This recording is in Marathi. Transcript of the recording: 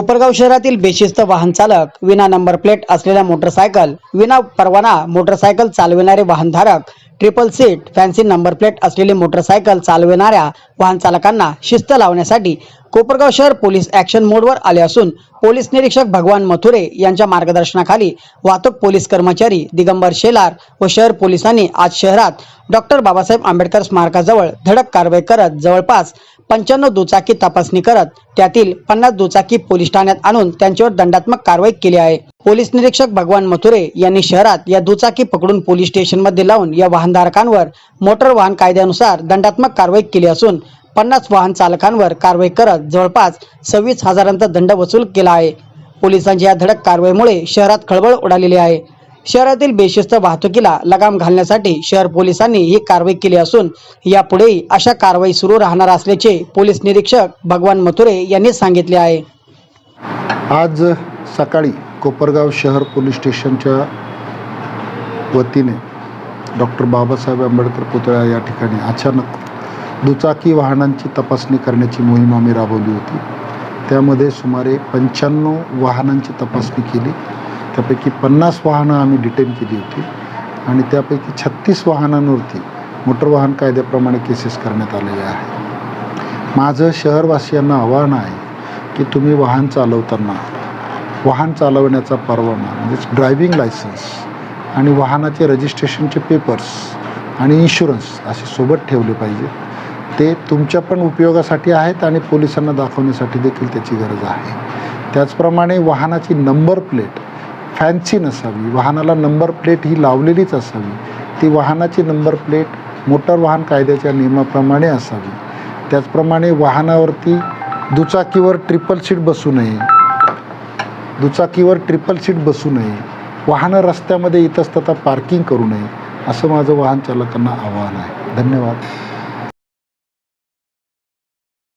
कोपरगाव शहरातील बेशिस्त वाहन चालक विना नंबर प्लेट असलेल्या मोटरसायकल विना परवाना मोटरसायकल चालविणारे वाहनधारक triple seat fancy number plate असलेली मोटरसायकल चालविणाऱ्या वाहन चालकांना शिस्त लावण्यासाठी कोपरगाव शहर पोलीस ॲक्शन मोडवर आले असून पोलीस निरीक्षक भगवान मथुरे यांच्या मार्गदर्शनाखाली वाहतूक पोलीस कर्मचारी दिगंबर शेलार व शहर पोलिसांनी आज शहरात डॉक्टर बाबासाहेब आंबेडकर स्मारकाजवळ धडक कारवाई करत जवळपास पंच्याण्णव दुचाकी तपासणी करत त्यातील पन्नास दुचाकी पोलीस ठाण्यात आणून त्यांच्यावर दंडात्मक कारवाई केली आहे. पोलीस निरीक्षक भगवान मथुरे यांनी शहरात या दुचाकी पकडून पोलीस स्टेशनमध्ये लावून या वाहनधारकांवर मोटर वाहन कायद्यानुसार दंडात्मक कारवाई केली असून पन्नास वाहन चालकांवर कारवाई करत जवळपास सव्वीस हजारांचा दंड वसूल केला आहे. पोलिसांच्या या धडक कारवाईमुळे शहरात खळबळ उडालेली आहे. शहरातील बेशिस्त वाहतुकीला लगाम घालण्यासाठी शहर पोलिसांनी ही कारवाई केली असून यापुढेही अशा कारवाई सुरू राहणार असल्याचे पोलीस निरीक्षक भगवान मथुरे यांनी सांगितले आहे. आज सकाळी कोपरगाव शहर पोलीस स्टेशनच्या वतीने डॉक्टर बाबासाहेब आंबेडकर पुतळा या ठिकाणी अचानक दुचाकी वाहनांची तपासणी करण्याची मोहीम आम्ही राबवली होती. त्यामध्ये सुमारे पंच्याण्णव वाहनांची तपासणी केली. त्यापैकी पन्नास वाहनं आम्ही डिटेन केली होती. आणि त्यापैकी छत्तीस वाहनांवरती मोटर वाहन कायद्याप्रमाणे केसेस करण्यात आलेल्या आहेत. माझं शहरवासियांना आव्हान आहे की तुम्ही वाहन चालवताना वाहन चालवण्याचा परवाना म्हणजेच ड्रायव्हिंग लायसन्स आणि वाहनाचे रजिस्ट्रेशनचे पेपर्स आणि इन्शुरन्स असे सोबत ठेवले पाहिजे. ते तुमच्या पण उपयोगासाठी आहेत आणि पोलिसांना दाखवण्यासाठी देखील त्याची गरज आहे. त्याचप्रमाणे वाहनाची नंबर प्लेट फॅन्सी नसावी. वाहनाला नंबर प्लेट ही लावलेलीच असावी. ती वाहनाची नंबर प्लेट मोटार वाहन कायद्याच्या नियमाप्रमाणे असावी. त्याचप्रमाणे वाहनावरती दुचाकीवर ट्रिपल सीट बसू नये. दुचाकीवर ट्रिपल सीट बसू नये. वाहनं रस्त्यामध्ये इतस्तता पार्किंग करू नये असं माझं वाहन चालकांना आव्हान आहे. धन्यवाद.